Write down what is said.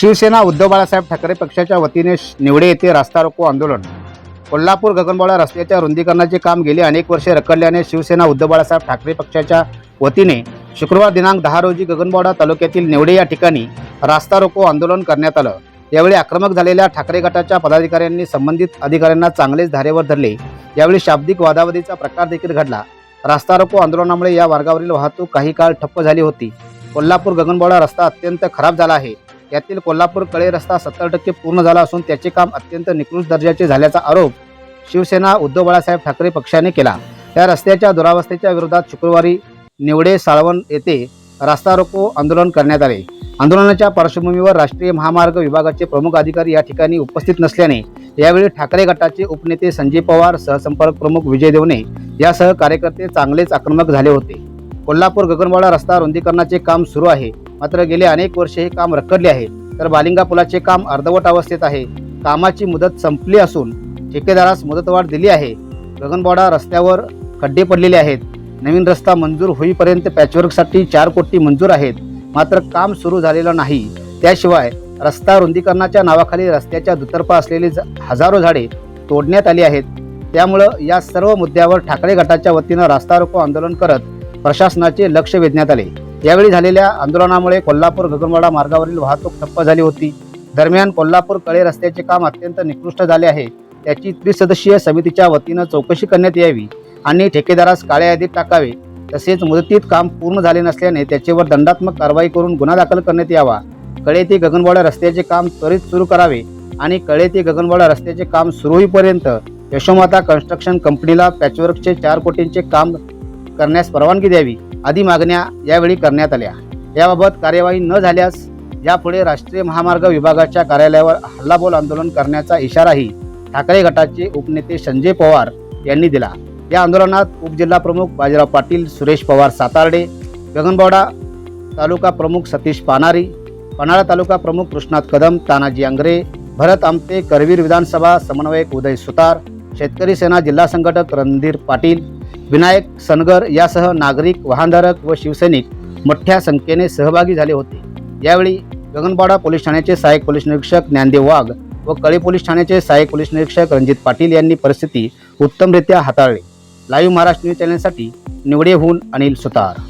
शिवसेना उद्धव बाळासाहेब ठाकरे पक्षाच्या वतीने निवडे येथे रास्ता रोको आंदोलन. कोल्हापूर गगनबावळा रस्त्याच्या रुंदीकरणाचे काम गेले अनेक वर्षे रखडल्याने शिवसेना उद्धव बाळासाहेब ठाकरे पक्षाच्या वतीने शुक्रवार दिनांक दहा रोजी गगनबावडा तालुक्यातील निवडे या ठिकाणी रास्ता रोको आंदोलन करण्यात आलं. यावेळी आक्रमक झालेल्या ठाकरे गटाच्या पदाधिकाऱ्यांनी संबंधित अधिकाऱ्यांना चांगलेच धारेवर धरले. यावेळी शाब्दिक वादावादीचा प्रकार देखील घडला. रास्ता रोको आंदोलनामुळे या मार्गावरील वाहतूक काही काळ ठप्प झाली होती. कोल्हापूर गगनबावडा रस्ता अत्यंत खराब झाला आहे. यातील कोल्हापूर कळे रस्ता सत्तर टक्के पूर्ण झाला असून त्याचे काम अत्यंत निकृष्ट दर्जाचे झाल्याचा आरोप शिवसेना उद्धव बाळासाहेब ठाकरे पक्षाने केला. या रस्त्याच्या दुरावस्थेच्या विरोधात शुक्रवारी निवडे साळवण येथे रास्ता रोको आंदोलन करण्यात आले. आंदोलनाच्या पार्श्वभूमीवर राष्ट्रीय महामार्ग विभागाचे प्रमुख अधिकारी या ठिकाणी उपस्थित नसल्याने यावेळी ठाकरे गटाचे उपनेते संजय पवार सहसंपर्क प्रमुख विजय देवणे यासह कार्यकर्ते चांगलेच आक्रमक झाले होते. कोल्हापूर गगनवाडा रस्ता रुंदीकरणाचे काम सुरू आहे. मात्र गेले अनेक वर्षे हे काम रखडले आहे. तर बालिंगा पुलाचे काम अर्धवट अवस्थेत आहे. कामाची मुदत संपली असून ठेकेदारास मुदतवाढ दिली आहे. गगनबाडा रस्त्यावर खड्डे पडलेले आहेत. नवीन रस्ता मंजूर होईपर्यंत पॅचवर्कसाठी चार कोटी मंजूर आहेत. मात्र काम सुरू झालेलं नाही. त्याशिवाय रस्ता रुंदीकरणाच्या नावाखाली रस्त्याच्या दुतर्फा असलेली हजारो झाडे तोडण्यात आली आहेत. त्यामुळं या सर्व मुद्द्यावर ठाकरे गटाच्या वतीनं रास्ता रोको आंदोलन करत प्रशासनाचे लक्ष वेधण्यात आले. यावेळी झालेल्या आंदोलनामुळे कोल्हापूर गगनवाडा मार्गावरील वाहतूक ठप्प झाली होती. दरम्यान कोल्हापूर कळे रस्त्याचे काम अत्यंत निकृष्ट झाले आहे. त्याची त्रिसदस्यीय समितीच्या वतीनं चौकशी करण्यात यावी आणि ठेकेदारास काळ्या यादीत टाकावे. तसेच मुदतीत काम पूर्ण झाले नसल्याने त्याच्यावर दंडात्मक कारवाई करून गुन्हा दाखल करण्यात यावा. कळे ते गगनवाडा रस्त्याचे काम त्वरित सुरू करावे आणि कळे ते गगनवाडा रस्त्याचे काम सुरू होईपर्यंत यशोमाता कन्स्ट्रक्शन कंपनीला पॅचवर्कचे चार कोटींचे काम करण्यास परवानगी द्यावी. आदी मागण्या यावेळी करण्यात आल्या. याबाबत कार्यवाही न झाल्यास यापुढे राष्ट्रीय महामार्ग विभागाच्या कार्यालयावर हल्लाबोल आंदोलन करण्याचा इशाराही ठाकरे गटाचे उपनेते संजय पवार यांनी दिला. या आंदोलनात उपजिल्हा प्रमुख बाजीराव पाटील सुरेश पवार सातार्डे गगनबावडा तालुका प्रमुख सतीश पानारी पन्हाळा तालुका प्रमुख कृष्णाथ कदम तानाजी आंग्रे भरत आमटे करवीर विधानसभा समन्वयक उदय सुतार शेतकरी सेना जिल्हा संघटक रणधीर पाटील विनायक सनगर यासह नागरिक वाहनधारक व शिवसैनिक मोठ्या संख्येने सहभागी झाले होते. यावेळी गगनबाडा पोलीस ठाण्याचे सहाय्यक पोलीस निरीक्षक ज्ञानदेव वाघ व कळी पोलीस ठाण्याचे सहाय्यक पोलीस निरीक्षक रणजित पाटील यांनी परिस्थिती उत्तमरित्या हाताळली. लाईव्ह महाराष्ट्र न्यूज चॅनलसाठी निवडेहून अनिल सुतार.